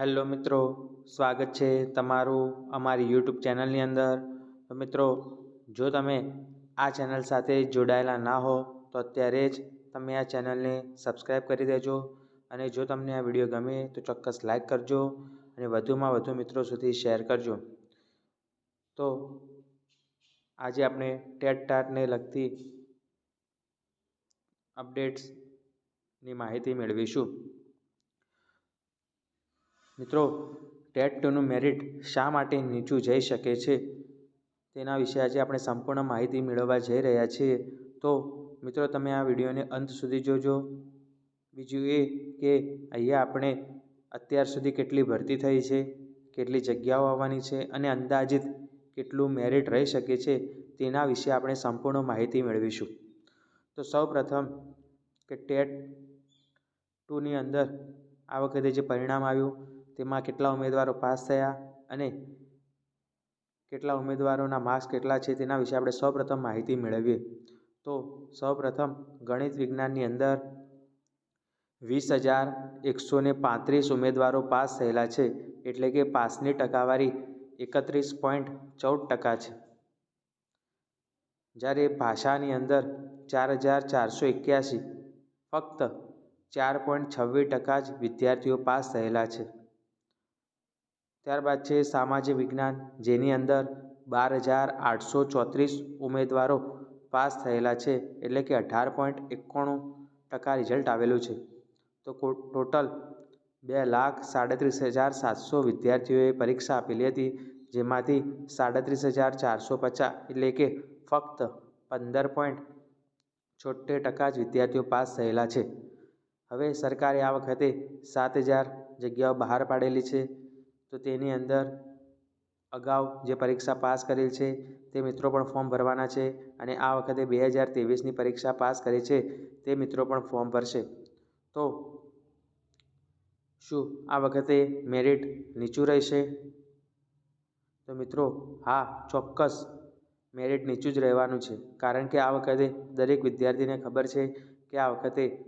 Hello મિત્રો, સ્વાગત છે તમારું અમારી યુટ્યુબ ચેનલની અંદર. તો મિત્રો, જો તમે આ ચેનલ સાથે જોડાયેલા ના હો, તો અત્યારે જ તમે આ ચેનલને સબસ્ક્રાઈબ કરી દેજો અને જો તમને આ વીડિયો ગમે, તો ચોક્કસ લાઈક કરજો અને વધુમાં વધુ મિત્રો સુધી શેર કરજો. તો આજે આપણે ટેટ ટાટને લગતી અપડેટ્સની માહિતી મેળવીશું. મિત્રો, ટેટ ટુનું મેરિટ શા માટે નીચું જઈ શકે છે? તેના વિશે આજે આપણે સંપૂર્ણ માહિતી મેળવવા જઈ રહ્યા છીએ. તો, મિત્રો, તમે આ વિડીયોને અંત સુધી જોજો. બીજું એ કે અહીંયા આપણે અત્યાર સુધી કેટલી ભરતી થઈ છે, કેટલી જગ્યાઓ આવવાની છે અને અંદાજિત કેટલું મેરિટ રહી શકે છે તેના વિશે આપણે સંપૂર્ણ માહિતી મેળવીશું. તો સૌ પ્રથમ કે ટેટ ટુની અંદર આ વખતે જે પરિણામ આવ્યું તેમાં કેટલા ઉમેદવારો પાસ થયા અને કેટલા ઉમેદવારોના માર્ક્સ કેટલા છે તેના વિશે આપણે સૌપ્રથમ માહિતી મેળવીએ. તો સૌપ્રથમ ગણિત વિજ્ઞાનની અંદર વીસ હજાર એકસો પાંત્રીસ ઉમેદવારો પાસ થયેલા છે, એટલે કે પાસની ટકાવારી એકત્રીસ પોઈન્ટ ચૌદ ટકા છે. જ્યારે ભાષાની અંદર ચાર હજાર ચારસો એક્યાસી ફક્ત ચાર પોઈન્ટ છવ્વીસ ટકા જ વિદ્યાર્થીઓ પાસ થયેલા છે. ત્યારબાદ છે સામાજિક વિજ્ઞાન, જેની અંદર બાર હજાર આઠસો ચોત્રીસ ઉમેદવારો પાસ થયેલા છે, એટલે કે અઢાર પોઈન્ટ એકોણું ટકા રિઝલ્ટ આવેલું છે. તો ટોટલ બે લાખ સાડત્રીસ હજાર સાતસો વિદ્યાર્થીઓએ પરીક્ષા આપેલી હતી, જેમાંથી સાડત્રીસ હજાર ચારસો પચાસ, એટલે કે ફક્ત પંદર પોઈન્ટ છોતેર ટકા જ વિદ્યાર્થીઓ પાસ થયેલા છે. હવે સરકારે આ વખતે સાત હજાર જગ્યાઓ બહાર પાડેલી છે. તો તેની અંદર અગાઉ જે પરીક્ષા પાસ કરેલ છે, તે મિત્રો પણ ફોર્મ ભરવાના છે અને આ વખતે બે હજાર ત્રેવીસની પરીક્ષા પાસ કરી છે, તે મિત્રો પણ ફોર્મ ભરશે. તો શું આ વખતે મેરિટ નીચું રહેશે? તો મિત્રો, હા, ચોક્કસ મેરિટ નીચું જ રહેવાનું છે. કારણ કે આ વખતે દરેક વિદ્યાર્થીને ખબર છે કે આ વખતે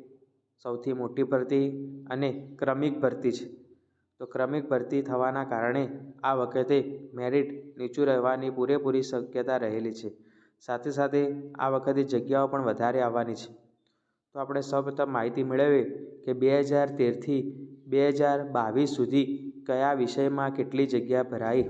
સૌથી મોટી ભરતી અને ક્રમિક ભરતી છે. તો ક્રમિક ભરતી થવાના કારણે આ વખતે મેરિટ નીચું રહેવાની પૂરેપૂરી શક્યતા રહેલી છે. સાથે સાથે આ વખતે જગ્યાઓ પણ વધારે આવવાની છે. તો આપણે સૌપ્રથમ માહિતી મેળવીએ કે બે હજાર તેરથી બે હજાર બાવીસ સુધી કયા વિષયમાં કેટલી જગ્યા ભરાઈ?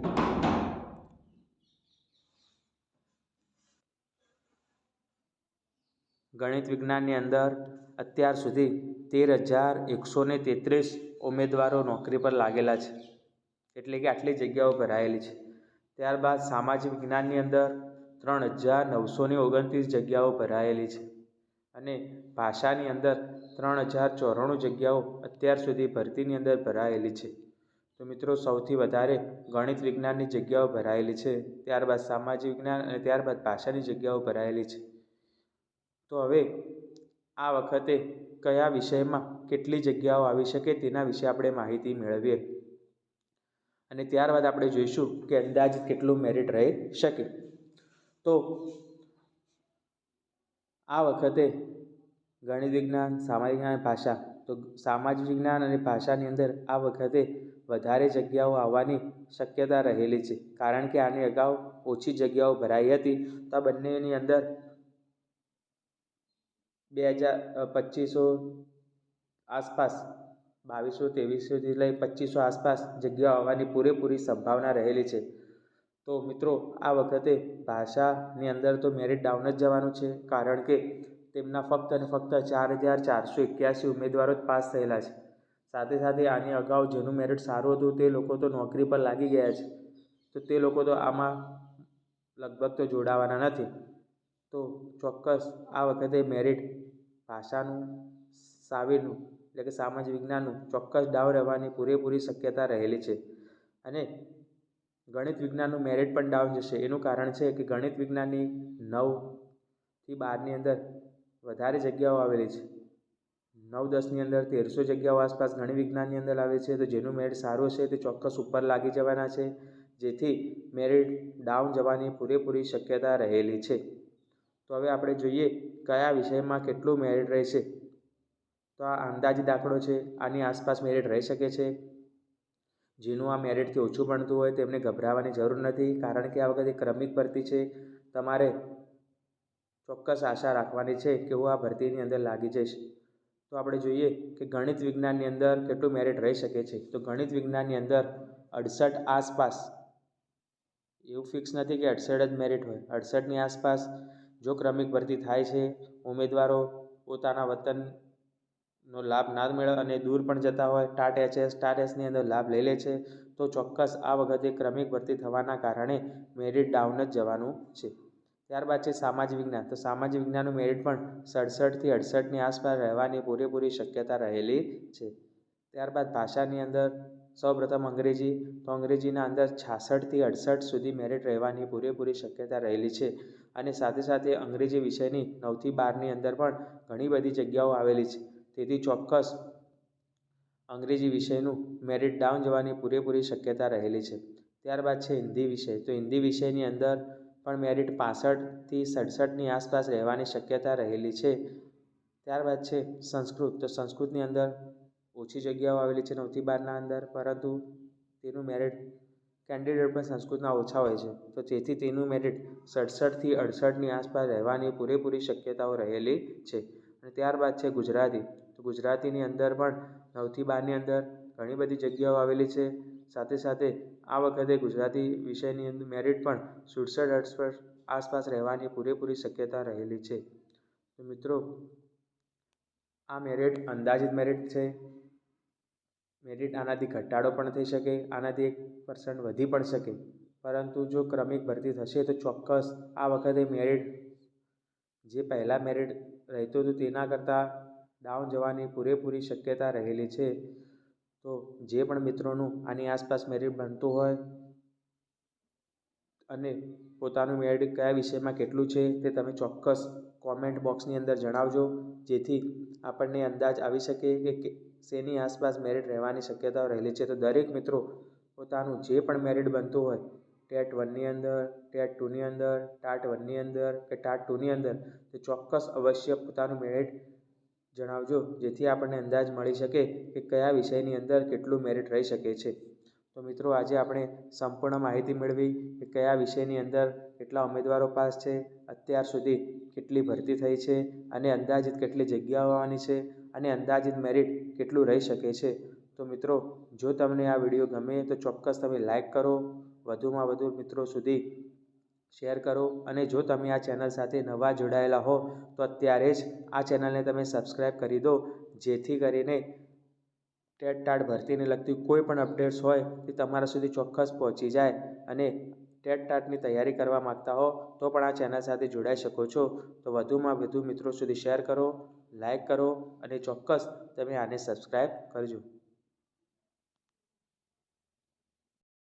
ગણિત વિજ્ઞાનની અંદર અત્યાર સુધી તેર હજાર એકસો ને તેત્રીસ ઉમેદવારો નોકરી પર લાગેલા છે. એટલે કે આટલી જગ્યાઓ ભરાયેલી છે. ત્યારબાદ સામાજિક વિજ્ઞાનની અંદર ત્રણ હજાર નવસો ને ઓગણત્રીસ જગ્યાઓ ભરાયેલી છે. અને ભાષાની અંદર ત્રણ હજાર ચોરાણું જગ્યાઓ અત્યાર સુધી ભરતીની અંદર ભરાયેલી છે. તો મિત્રો, સૌથી વધારે ગણિત વિજ્ઞાનની જગ્યાઓ ભરાયેલી છે. ત્યારબાદ સામાજિક વિજ્ઞાન અને ત્યારબાદ ભાષાની જગ્યાઓ ભરાયેલી છે. તો હવે આ વખતે કયા વિષયમાં કેટલી જગ્યાઓ આવી શકે તેના વિશે આપણે માહિતી મેળવીએ. અને ત્યારબાદ આપણે જોઈશું કે અંદાજિત કેટલું મેરિટ રહી શકે. તો આ વખતે ગણિત વિજ્ઞાન, સામાજિક વિજ્ઞાન ભાષા. તો સામાજિક વિજ્ઞાન અને ભાષાની અંદર આ વખતે વધારે જગ્યાઓ આવવાની શક્યતા રહેલી છે. કારણ કે આની અગાઉ ઓછી જગ્યાઓ ભરાઈ હતી. તો આ બંનેની અંદર બે હજાર પચીસો આસપાસ, બાવીસો ત્રેવીસોથી લઈ પચીસો આસપાસ જગ્યા આવવાની પૂરેપૂરી સંભાવના રહેલી છે. તો મિત્રો, આ વખતે ભાષાની અંદર તો મેરિટ ડાઉન જ જવાનું છે, કારણ કે તેમના ફક્ત અને ફક્ત ચાર હજાર ચારસો એક્યાસી ઉમેદવારો જ પાસ થયેલા છે. સાથે સાથે આની અગાઉ જેનું મેરિટ સારું હતું તે લોકો તો નોકરી પર લાગી ગયા છે. તો તે લોકો તો આમાં લગભગ તો જોડાવાના નથી. તો ચોક્કસ આ વખતે મેરિટ ભાષાનું, સાવિરનું, એટલે કે સામાજિક વિજ્ઞાનનું ચોક્કસ ડાઉન રહેવાની પૂરેપૂરી શક્યતા રહેલી છે. અને ગણિત વિજ્ઞાનનું મેરિટ પણ ડાઉન જશે. એનું કારણ છે કે ગણિત વિજ્ઞાનની નવથી બારની અંદર વધારે જગ્યાઓ આવેલી છે. નવ, દસની અંદર તેરસો જગ્યાઓ આસપાસ ગણિત વિજ્ઞાનની અંદર આવે છે. તો જેનું મેરિટ સારું છે તે ચોક્કસ ઉપર લાગી જવાના છે. જેથી મેરિટ ડાઉન જવાની પૂરેપૂરી શક્યતા રહેલી છે. તો હવે આપણે જોઈએ કયા વિષયમાં કેટલું મેરિટ રહેશે? તો આ અંદાજી દાખલો છે, આની આસપાસ મેરિટ રહી શકે છે. જેનું આ મેરિટથી ઓછું ભણતું હોય તેમને ગભરાવાની જરૂર નથી, કારણ કે આ વખતે ક્રમિક ભરતી છે. તમારે ચોક્કસ આશા રાખવાની છે કે હું આ ભરતીની અંદર લાગી જઈશ. તો આપણે જોઈએ કે ગણિત વિજ્ઞાનની અંદર કેટલું મેરિટ રહી શકે છે. તો ગણિત વિજ્ઞાનની અંદર અડસઠ આસપાસ, એવું ફિક્સ નથી કે અડસઠ જ મેરિટ હોય. અડસઠની આસપાસ જો ક્રમિક ભરતી થાય છે, ઉમેદવારો પોતાના વતનનો લાભ ના મેળવે અને દૂર પણ જતા હોય, ટાટ એચએસ, ટાટ એસની અંદર લાભ લઈ લે છે, તો ચોક્કસ આ વખતે ક્રમિક ભરતી થવાના કારણે મેરિટ ડાઉન જ જવાનું છે. ત્યારબાદ છે સામાજિક વિજ્ઞાન. તો સામાજિક વિજ્ઞાનનું મેરિટ પણ સડસઠથી અડસઠની આસપાસ રહેવાની પૂરેપૂરી શક્યતા રહેલી છે. ત્યારબાદ ભાષાની અંદર સૌપ્રથમ અંગ્રેજી, તો અંગ્રેજીના અંદર છાસઠથી અડસઠ સુધી મેરિટ રહેવાની પૂરેપૂરી શક્યતા રહેલી છે. અને સાથે સાથે અંગ્રેજી વિષયની નવથી બારની અંદર પણ ઘણી બધી જગ્યાઓ આવેલી છે. તેથી ચોક્કસ અંગ્રેજી વિષયનું મેરિટ ડાઉન જવાની પૂરેપૂરી શક્યતા રહેલી છે. ત્યારબાદ છે હિન્દી વિષય, તો હિન્દી વિષયની અંદર પણ મેરિટ પાસઠથી સડસઠની આસપાસ રહેવાની શક્યતા રહેલી છે. ત્યારબાદ છે સંસ્કૃત, તો સંસ્કૃતની અંદર ઓછી જગ્યાઓ આવેલી છે નવથી બારના અંદર, પરંતુ તેનું મેરિટ કેન્ડિડેટ પણ સંસ્કૃતના ઓછા હોય છે. તો તેથી તેનું મેરિટ સડસઠથી અડસઠની આસપાસ રહેવાની પૂરેપૂરી શક્યતાઓ રહેલી છે. અને ત્યારબાદ છે ગુજરાતી. તો ગુજરાતીની અંદર પણ નવથી બારની અંદર ઘણી બધી જગ્યાઓ આવેલી છે. સાથે સાથે આ વખતે ગુજરાતી વિષયની અંદર મેરિટ પણ સુડસઠ, અડસઠ આસપાસ રહેવાની પૂરેપૂરી શક્યતા રહેલી છે. તો મિત્રો, આ મેરિટ અંદાજિત મેરિટ છે. મેરિટ આનાથી ઘટાડો પણ થઈ શકે, આનાથી એક પર્સન્ટ વધી પણ શકે, પરંતુ જો ક્રમિક ભરતી થશે તો ચોક્કસ આ વખતે મેરિટ જે પહેલાં મેરિટ રહેતું હતું તેના કરતાં ડાઉન જવાની પૂરેપૂરી શક્યતા રહેલી છે. તો જે પણ મિત્રોનું આની આસપાસ મેરિટ બનતું હોય અને પોતાનું મેરિટ કયા વિષયમાં કેટલું છે તે તમે ચોક્કસ કોમેન્ટ બોક્સની અંદર જણાવજો, જેથી આપણને અંદાજ આવી શકે કે શેની આસપાસ મેરિટ રહેવાની શક્યતાઓ રહેલી છે? તો દરેક મિત્રો પોતાનું જે પણ મેરિટ બનતું હોય, ટેટ વનની અંદર, ટેટ ટુની અંદર, ટાટ વનની અંદર કે ટાટ ટુની અંદર, તે ચોક્કસ અવશ્ય પોતાનું મેરિટ જણાવજો, જેથી આપણને અંદાજ મળી શકે કે કયા વિષયની અંદર કેટલું મેરિટ રહી શકે છે. તો મિત્રો, આજે આપણે સંપૂર્ણ માહિતી મેળવી કે કયા વિષયની અંદર કેટલા ઉમેદવારો પાસ છે, અત્યાર સુધી કેટલી ભરતી થઈ છે અને અંદાજિત કેટલી જગ્યાઓ આવવાની છે અને અંદાજિત મેરિટ કેટલું રહી શકે છે. તો મિત્રો, જો તમને આ વીડિયો ગમે તો ચોક્કસ તમે લાઈક કરો. વધુમાં વધુ મિત્રો સુધી શેર કરો. અને જો તમે આ ચેનલ સાથે નવા જોડાયેલા હો, તો અત્યારે જ આ ચેનલને તમે સબસ્ક્રાઈબ કરી દો. જેથી કરીને ટેટ ટાટ ભરતીને લગતી કોઈ પણ અપડેટ્સ હોય તે તમારા સુધી ચોક્કસ પહોંચી જાય. અને ટેટ ટાટની તૈયારી કરવા માગતા હો, તો પણ આ ચેનલ સાથે જોડાઈ શકો છો. તો વધુમાં વધુ મિત્રો સુધી શેર કરો. લાઈક કરો અને ચોક્કસ તમે આને સબસ્ક્રાઈબ કરજો.